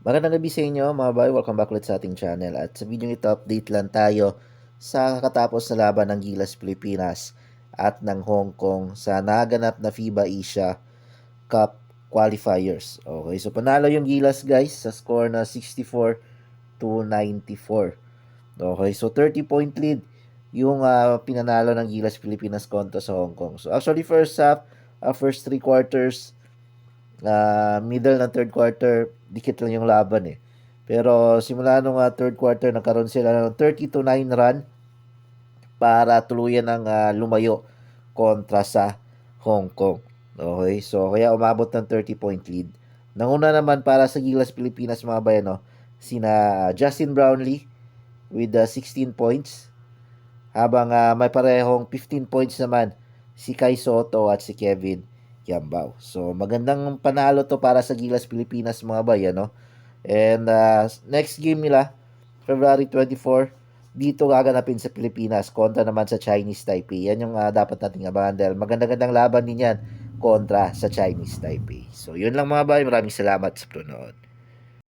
Magandang gabi sa inyo mga boy, welcome back ulit sa ating channel at sa video ito update lang tayo sa kakatapos na laban ng Gilas Pilipinas at ng Hong Kong sa naganap na FIBA Asia Cup qualifiers. Okay, so panalo yung Gilas guys sa score na 64 to 94. Okay, so 30 point lead yung ah, pinanalo ng Gilas Pilipinas kontra sa Hong Kong. So actually first half, ah, first three quarters, ah, middle ng third quarter, dikit lang yung laban eh. Pero simula nung ah, third quarter, nagkaroon sila ng 30 to 9 run para tuluyan ng ah, lumayo kontra sa Hong Kong. Okay, so kaya umabot ng 30 point lead. Nanguna naman para sa Gilas Pilipinas mga bayan, no? sina Justin Brownlee with ah, 16 points. Habang ah, may parehong 15 points naman si Kai Soto at si Kevin Yambao. So magandang panalo to para sa Gilas Pilipinas mga bayan, no? And uh, next game nila, February 24, dito gaganapin sa Pilipinas kontra naman sa Chinese Taipei. Yan yung uh, dapat nating abangan dahil maganda-gandang laban din yan kontra sa Chinese Taipei. So yun lang mga bayan, maraming salamat sa panonood.